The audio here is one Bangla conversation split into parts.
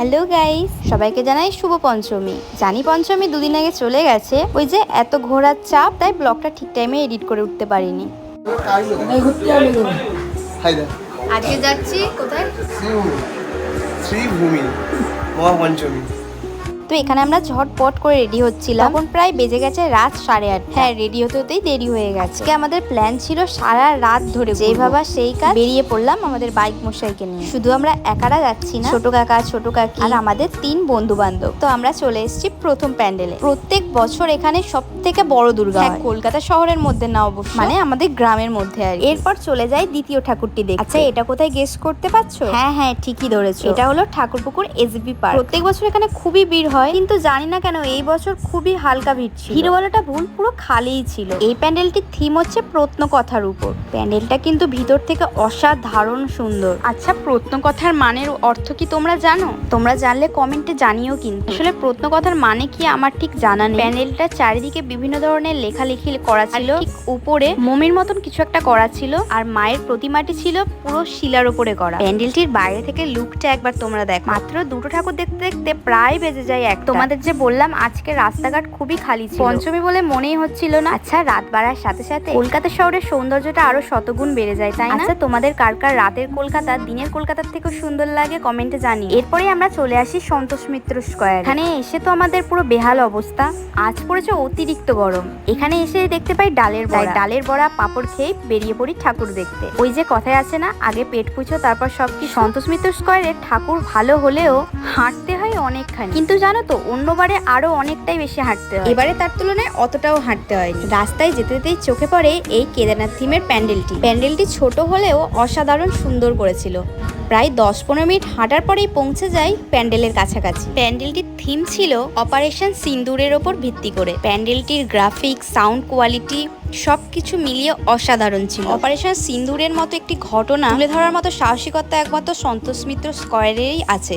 হ্যালো গাইস সবাইকে জানাই শুভ পঞ্চমী। জানি পঞ্চমী দুদিন আগে চলে গেছে। ওই যে এত ঘোরার চাপ তাই ব্লগটা ঠিক টাইমে এডিট করে উঠতে পারিনি। আজকে যাচ্ছি কোথায়? শ্রীভূমি মহাপঞ্চমী তো এখানে আমরা ঝটপট করে রেডি হচ্ছিলাম। তখন প্রায় বেজে গেছে রাত সাড়ে আট হ্যাঁ রেডি হতে হতেই দেরি হয়ে গেছে। আমাদের প্ল্যান ছিল সারা রাত ধরে যেই ভাবা সেই কাজ বেরিয়ে পড়লাম আমাদের বাইক মশাইকে নিয়ে। শুধু আমরা একারা যাচ্ছি না। ছোট কাকা ছোট কাকি আর আমাদের তিন বন্ধু বান্ধব তো আমরা চলে এসেছি প্রথম প্যান্ডেলে। প্রত্যেক বছর এখানে সব থেকে বড় দুর্গা হয় কলকাতা শহরের মধ্যে না অবশ্য। মানে আমাদের গ্রামের মধ্যে আর এরপর চলে যাই দ্বিতীয় ঠাকুরটি দেখতে। আচ্ছা এটা কোথায় গেস করতে পারছ? হ্যাঁ হ্যাঁ ঠিকই ধরেছো। এটা হলো ঠাকুরপুকুর এসবি পার্ক প্রত্যেক বছর এখানে খুবই ভিড় হয়। কিন্তু জানি না কেন এই বছর খুবই হালকা ভিড় ছিল। ভিড় বলাটা ভুল পুরো খালিই ছিল। এই প্যান্ডেলটির থিম হচ্ছে প্রত্ন কথার উপর। প্যান্ডেলটা কিন্তু ভিতর থেকে অসাধারণ সুন্দর। আচ্ছা প্রত্ন কথার মানের অর্থ কি তোমরা জানো? তোমরা জানলে কমেন্টে জানিও কিন্তু। আসলে প্রত্ন কথার মানে কি আমার ঠিক জানা নেই। প্যান্ডেলটা চারিদিকে বিভিন্ন ধরনের লেখালেখি করা ছিল। ঠিক উপরে মমির মতন কিছু একটা করা ছিল। আর মায়ের প্রতিমাটি ছিল পুরো শিলার উপরে করা। প্যান্ডেলটির বাইরে থেকে লুকটা একবার তোমরা দেখ। মাত্র দুটো ঠাকুর দেখতে দেখতে প্রায় বেজে যায় এক তোমাদের যে বললাম আজকে রাস্তাঘাট খুবই খালি ছিল। পঞ্চমী বলে মনেই হচ্ছিল না। আচ্ছা রাত বাড়ার সাথে সাথে কলকাতা শহরের সৌন্দর্যটা আরও শতগুণ বেড়ে যায় তাই না? আচ্ছা তোমাদের কার কার রাতের কলকাতা দিনের কলকাতার থেকেও সুন্দর লাগে কমেন্টে জানি এরপরে আমরা চলে আসি সন্তোষ মিত্র স্কয়ার। এখানে এসে তো আমাদের পুরো বেহাল অবস্থা। আজ পড়েছে অতিরিক্ত গরম। এখানে এসে দেখতে পাই ডালের বড়া। ডালের বড়া পাপড় খেয়ে বেরিয়ে পড়ি ঠাকুর দেখতে। ওই যে কথায় আছে না আগে পেট পুছো তারপর সব কি সন্তোষ মিত্র স্কয়ারে ঠাকুর ভালো হলেও হাঁটতে হয় অনেকখানি। কিন্তু জানো তো অন্যবারে আরও অনেকটাই বেশি হাঁটতে হয়। এবারে তার তুলনায় অতটাও হাঁটতে হয়নি। রাস্তায় যেতে যেতেই চোখে পড়ে এই কেদারনাথ থিমের প্যান্ডেলটি। প্যান্ডেলটি ছোট হলেও অসাধারণ সুন্দর করেছিল। প্রায় দশ পনেরো মিনিট হাঁটার পরেই পৌঁছে যাই প্যান্ডেলের কাছাকাছি। প্যান্ডেলটির থিম ছিল অপারেশন সিন্দুরের ওপর ভিত্তি করে। প্যান্ডেলটির গ্রাফিক সাউন্ড কোয়ালিটি সব কিছু মিলিয়ে অসাধারণ ছিল। অপারেশন সিন্দুরের মতো একটি ঘটনা তুলে ধরার মতো সাহসিকতা একমাত্র সন্তোষ মিত্র স্কয়ারেরই আছে।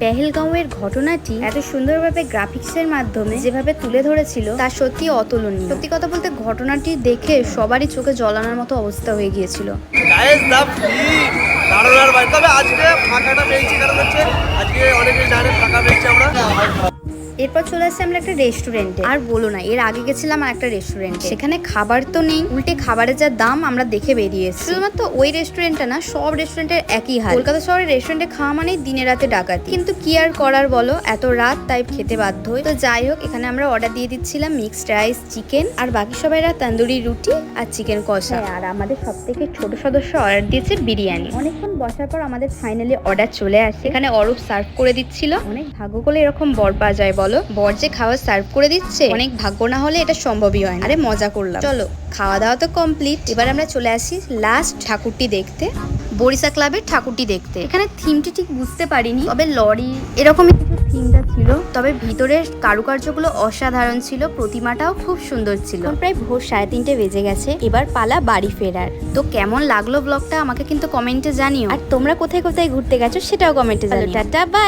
পেহেলগাঁওয়ের ঘটনাটি এত সুন্দরভাবে গ্রাফিক্সের মাধ্যমে যেভাবে তুলে ধরেছিল তা সত্যি অতুলনীয়। সত্যি কথা বলতে ঘটনাটি দেখে সবারই চোখে জলানোর মতো অবস্থা হয়ে গিয়েছিল। তবে আজকে ফাঁকাটা পেয়েছি কারণ হচ্ছে। আজকে অনেকে জানে ফাঁকা পেয়েছি আমরা। এরপর চলে আসছি আমরা একটা রেস্টুরেন্টে আর বলো না এর আগে গেছিলাম আর একটা রেস্টুরেন্টে সেখানে খাবার তো নেই উল্টে খাবারের যা দাম আমরা দেখে বেরিয়ে শুধুমাত্র ওই রেস্টুরেন্টটা না সব রেস্টুরেন্টের একই হাল। কলকাতা শহরের রেস্টুরেন্টে খাওয়া মানেই দিনে রাতে ডাকাতি। কিন্তু কি আর করার বলো এত রাত তাই খেতে বাধ্য হই। তো যাই হোক এখানে আমরা অর্ডার দিয়ে দিচ্ছিলাম মিক্সড রাইস চিকেন আর বাকি সবাইরা তন্দুরি রুটি আর চিকেন কষা। আর আমাদের সব থেকে ছোট সদস্য অর্ডার দিয়েছে বিরিয়ানি। অনেকক্ষণ বসার পর আমাদের ফাইনালি অর্ডার চলে আসে। এখানে অরূপ সার্ভ করে দিচ্ছিল। অনেক ভাগ্য করলে এরকম বর পাওয়া যায় বলো। বর যে খাবার সার্ভ করে দিচ্ছে অনেক ভাগ্য না হলে এটা সম্ভবই হয় না। আরে মজা করলাম। চলো খাওয়া দাওয়া তো কমপ্লিট এবার আমরা চলে আসি লাস্ট ঠাকুরটি দেখতে বরিশা ক্লাবের ঠাকুরটি দেখতে। এখানে থিমটি ঠিক বুঝতে পারিনি তবে লরি এরকমই কিছু থিমটা ছিল। তবে ভিতরের কারুকার্যগুলো অসাধারণ ছিল প্রতিমাটাও খুব সুন্দর ছিল। প্রায় ভোর সাড়ে তিনটে বেজে গেছে এবার পালা বাড়ি ফেরার। তো কেমন লাগল ব্লগটা আমাকে কিন্তু কমেন্টে জানিও। আর তোমরা কোথায় কোথায় ঘুরতে গেছো সেটাও কমেন্টে জানিও। Tata bye